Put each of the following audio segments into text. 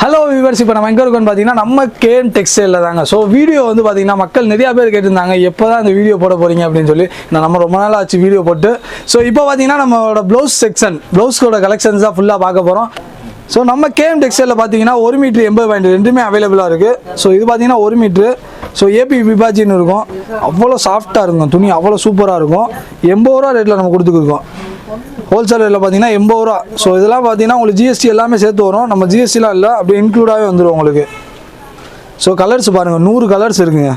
Hello viewers இப்போ நம்ம எங்கே இருக்கோம்னு பார்த்தீங்கன்னா நம்ம கேம் டெக்ஸ்டைலில் தாங்க. ஸோ வீடியோ வந்து பார்த்தீங்கன்னா மக்கள் நிறையா பேர் கேட்டிருந்தாங்க எப்போ தான் இந்த வீடியோ போட போகிறீங்க அப்படின்னு சொல்லி. நான் நம்ம ரொம்ப நாள் ஆச்சு வீடியோ போட்டு. ஸோ இப்போ பார்த்தீங்கன்னா நம்மளோட ப்ளவுஸ் செக்ஷன் ப்ளவுஸ்க்கோட கலெக்ஷன்ஸ் தான் ஃபுல்லாக பார்க்க போகிறோம் ஸோ நம்ம கேம் டெக்ஸ்டைலில் பார்த்தீங்கன்னா ஒரு மீட்ரு எண்பது பாயிண்ட் ரெண்டுமே அவைலபிளாக இருக்குது ஸோ இது பார்த்தீங்கன்னா ஒரு மீட்ரு ஸோ ஏபி விபாஜின்னு இருக்கும். அவ்வளோ சாஃப்டாக இருக்கும். துணி அவ்வளோ சூப்பராக இருக்கும். எண்பது ரூபா ரேட்டில் நம்ம கொடுத்துருக்கோம் ஹோல்சேல் ரேட்டில் பார்த்தீங்கன்னா எண்பது ரூபா. ஸோ இதெல்லாம் பார்த்தீங்கன்னா உங்களுக்கு ஜிஎஸ்டி எல்லாமே சேர்த்து வரும். நம்ம ஜிஎஸ்டிலாம் இல்லை அப்படியே இன்க்ளூடாகவே வந்துடும் உங்களுக்கு. ஸோ கலர்ஸ் பாருங்கள் நூறு கலர்ஸ் இருக்குங்க.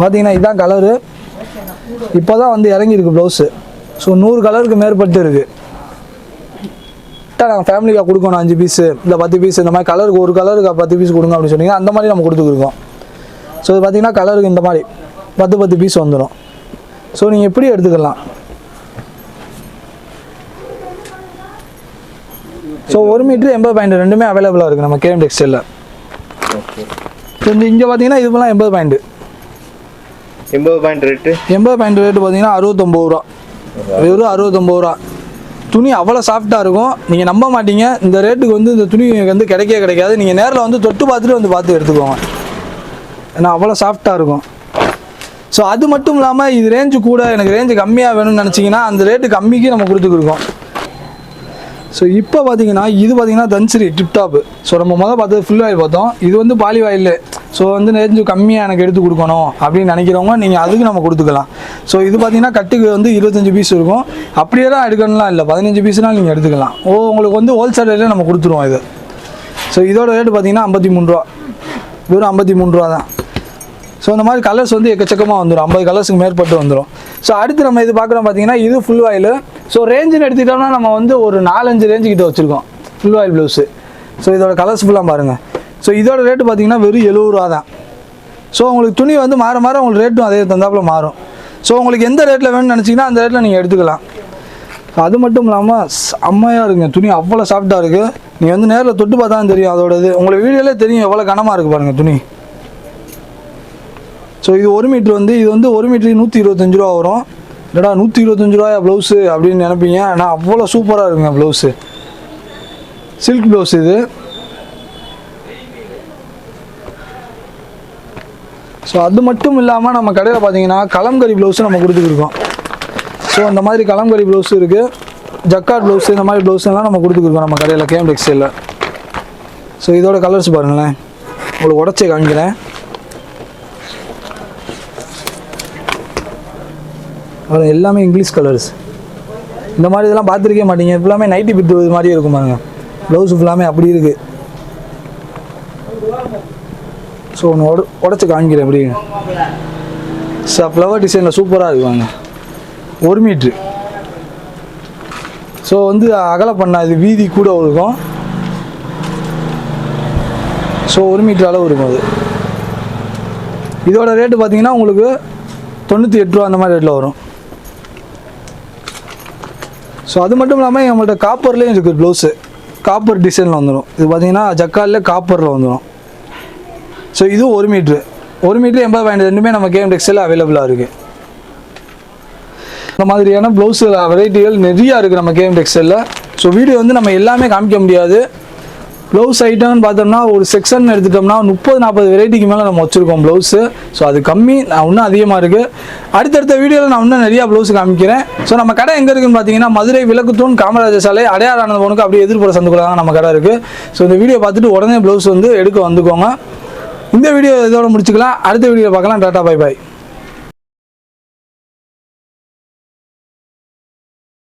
பார்த்தீங்கன்னா இதுதான் கலரு இப்போ தான் வந்து இறங்கியிருக்கு ப்ளவுஸு ஸோ நூறு கலருக்கு மேற்பட்டு இருக்குது நாங்கள் ஃபேமிலிக்காக கொடுக்கணும் அஞ்சு பீஸு இல்லை பத்து பீஸ் இந்த மாதிரி கலருக்கு ஒரு கலருக்கு பத்து பீஸ் கொடுங்க அப்படின்னு சொன்னீங்க. அந்த மாதிரி நம்ம கொடுத்துருக்கோம் ஸோ இது பார்த்தீங்கன்னா கலருக்கு இந்த மாதிரி பத்து பத்து பீஸ் வந்துடும் ஸோ நீங்கள் எப்படி எடுத்துக்கலாம்? ஸோ ஒரு மீட்ரு எண்பது பாயிண்ட் ரெண்டுமே அவைலபிளாக இருக்குது நம்ம கேஎம் டெக்ஸ்டைலில் இந்த இங்கே பார்த்தீங்கன்னா இதுவெல்லாம் எண்பது பாயிண்ட் எண்பது பாயிண்ட் ரேட்டு எண்பது பாயிண்ட் ரேட்டு பார்த்தீங்கன்னா அறுபத்தொம்பது ரூபா. வெறும் அறுபத்தொம்பது ரூபா. துணி அவ்வளோ சாஃப்டாக இருக்கும். நீங்கள் நம்ப மாட்டீங்க. இந்த ரேட்டுக்கு வந்து இந்த துணி வந்து கிடைக்கவே கிடைக்காது. நீங்கள் நேரில் வந்து தொட்டு பார்த்துட்டு வந்து பார்த்து எடுத்துக்கோங்க. ஏன்னா அவ்வளோ சாஃப்டாக இருக்கும். ஸோ அது மட்டும் இல்லாமல் இது ரேஞ்சு கூட எனக்கு ரேஞ்சு கம்மியாக வேணும்னு நினச்சிங்கன்னா அந்த ரேட்டு கம்மிக்கு நம்ம கொடுத்துருக்கோம் ஸோ இப்போ பார்த்தீங்கன்னா இது பார்த்தீங்கன்னா தன்சிரி டிப்டாப்பு ஸோ நம்ம முதல் பார்த்தது ஃபுல் ஆயில் பார்த்தோம். இது வந்து பாலி ஆயில் ஸோ வந்து ரேஞ்சு கம்மியாக எனக்கு எடுத்து கொடுக்கணும் அப்படின்னு நினைக்கிறவங்க நீங்கள் அதுக்கு நம்ம கொடுத்துக்கலாம். ஸோ இது பார்த்தீங்கன்னா கட்டுக்கு வந்து இருபத்தஞ்சு பீஸ் இருக்கும். அப்படியே தான் எடுக்கணும்லாம் இல்லை. பதினஞ்சு பீஸ்னால் நீங்கள் எடுத்துக்கலாம். ஓ உங்களுக்கு வந்து ஹோல்சேல் ரேட்டில் நம்ம கொடுத்துருவோம் இது. ஸோ இதோட ரேட்டு பார்த்தீங்கன்னா ஐம்பத்தி மூணு ரூபா. வெறும் ஐம்பத்தி மூணு ரூபா தான். ஸோ இந்த மாதிரி கலர்ஸ் வந்து எக்கச்சக்கமாக வந்துடும் ஐம்பது கலர்ஸுக்கு மேற்பட்டு வந்துடும் ஸோ அடுத்து நம்ம இது பார்க்குறோம் பார்த்தீங்கன்னா இது ஃபுல் ஆயில் ஸோ ரேஞ்சுன்னு எடுத்துக்கிட்டோம்னா நம்ம வந்து ஒரு நாலஞ்சு ரேஞ்சு கிட்ட வச்சுருக்கோம். ஃபுல் ஆயில் ப்ளவுஸு ஸோ இதோட கலர்ஸ் ஃபுல்லாக பாருங்கள் ஸோ இதோட ரேட்டு பார்த்தீங்கன்னா வெறும் எழுபது ரூபா தான். ஸோ உங்களுக்கு துணி வந்து மாற மாற உங்களுக்கு ரேட்டும் அதே தந்தாப்பில் மாறும். ஸோ உங்களுக்கு எந்த ரேட்டில் வேணும்னு நினச்சிங்கன்னா அந்த ரேட்டில் நீங்கள் எடுத்துக்கலாம். அது மட்டும் இல்லாமல் செம்மையாக இருக்குங்க. துணி அவ்வளோ சாஃப்டாக இருக்குது நீங்கள் வந்து நேரில் தொட்டு பார்த்தா தெரியும் அதோட இது உங்களுக்கு வீடியோலே தெரியும் எவ்வளோ கனமாக இருக்குது பாருங்கள் துணி. ஸோ இது ஒரு மீட்ரு வந்து இது வந்து ஒரு மீட்ரு நூற்றி இருபத்தஞ்சு ரூபா வரும். இல்லடா நூற்றி இருபத்தஞ்சு ரூபாயா ப்ளவுஸு அப்படின்னு நினைப்பீங்க? ஆனால் அவ்வளோ சூப்பராக இருக்குங்க ப்ளவுஸு சில்க் ப்ளவுஸ் இது. ஸோ அது மட்டும் இல்லாமல் நம்ம கடையில் பார்த்தீங்கன்னா கலம்கரி ப்ளவுஸும் நம்ம கொடுத்துருக்கோம் ஸோ அந்த மாதிரி கலம்கரி ப்ளவுஸும் இருக்குது ஜக்கார்ட் ப்ளவுஸ் இந்த மாதிரி ப்ளவுஸ்லாம் நம்ம கொடுத்துருக்கோம் நம்ம கடையில் கேம் டெக்ஸ்டைலில் ஸோ இதோட கலர்ஸ் பாருங்களேன். உங்களுக்கு உடச்சி காமிக்கிறேன். அது எல்லாமே இங்கிலீஷ் கலர்ஸ் இந்த மாதிரி இதெல்லாம் பார்த்துருக்கே மாட்டீங்க. ஃபுல்லாமே நைட்டி பிட்டு இது மாதிரி இருக்கும் பாருங்க. ப்ளவுஸ் ஃபுல்லாமே அப்படி இருக்குது ஸோ ஒன்று உட உடச்சி காமிக்கிறேன் எப்படி சார் ஃப்ளவர் டிசைனில் சூப்பராக இருக்குவாங்க ஒரு மீட்ரு ஸோ வந்து அகல பண்ணால் இது வீதி கூட இருக்கும். ஸோ ஒரு மீட்டர் அளவு இருக்கும் அது. இதோட ரேட்டு பார்த்தீங்கன்னா உங்களுக்கு தொண்ணூற்றி எட்டு ரூபா அந்த மாதிரி ரேட்டில் வரும். ஸோ அது மட்டும் இல்லாமல் நம்மள்ட்ட காப்பர்லேயும் இருக்குது ப்ளவுஸு காப்பர் டிசைனில் வந்துடும் இது பார்த்தீங்கன்னா ஜக்காலில் காப்பரில் வந்துடும் ஸோ இதுவும் ஒரு மீட்ரு ஒரு மீட்ரு எண்பது பாயிண்ட் ரெண்டுமே நம்ம கேம் டெக்ஸ்டைல் அவைலபிளாக இருக்குது இந்த மாதிரியான ப்ளவுஸு வெரைட்டிகள் நிறையா இருக்குது நம்ம கேம் டெக்ஸ்டைலில் ஸோ வீடியோ வந்து நம்ம எல்லாமே காமிக்க முடியாது. ப்ளவுஸ் ஐட்டம்னு பார்த்தோம்னா ஒரு செக்ஷன் எடுத்துட்டோம்னா முப்பது நாற்பது வெரைட்டிக்கு மேலே நம்ம வச்சுருக்கோம் ப்ளவுஸு ஸோ அது கம்மி நான் இன்னும் அதிகமாக இருக்குது அடுத்தடுத்த வீடியோவில் நான் இன்னும் நிறையா ப்ளவுஸ் காமிக்கிறேன். ஸோ நம்ம கடை எங்கே இருக்குன்னு பார்த்தீங்கன்னா மதுரை விளக்குத்தூண் காமராஜர் சாலை. அடையார் ஆனந்தவனுக்கு அப்படியே எதிர்ப்புற சந்துக்குள்ள தான் நம்ம கடை இருக்குது ஸோ இந்த வீடியோ பார்த்துட்டு உடனே ப்ளவுஸ் வந்து எடுக்க வந்துக்கோங்க. இந்த வீடியோ இதோட முடிச்சுக்கலாம். அடுத்த வீடியோ பார்க்கலாம். Tata bye bye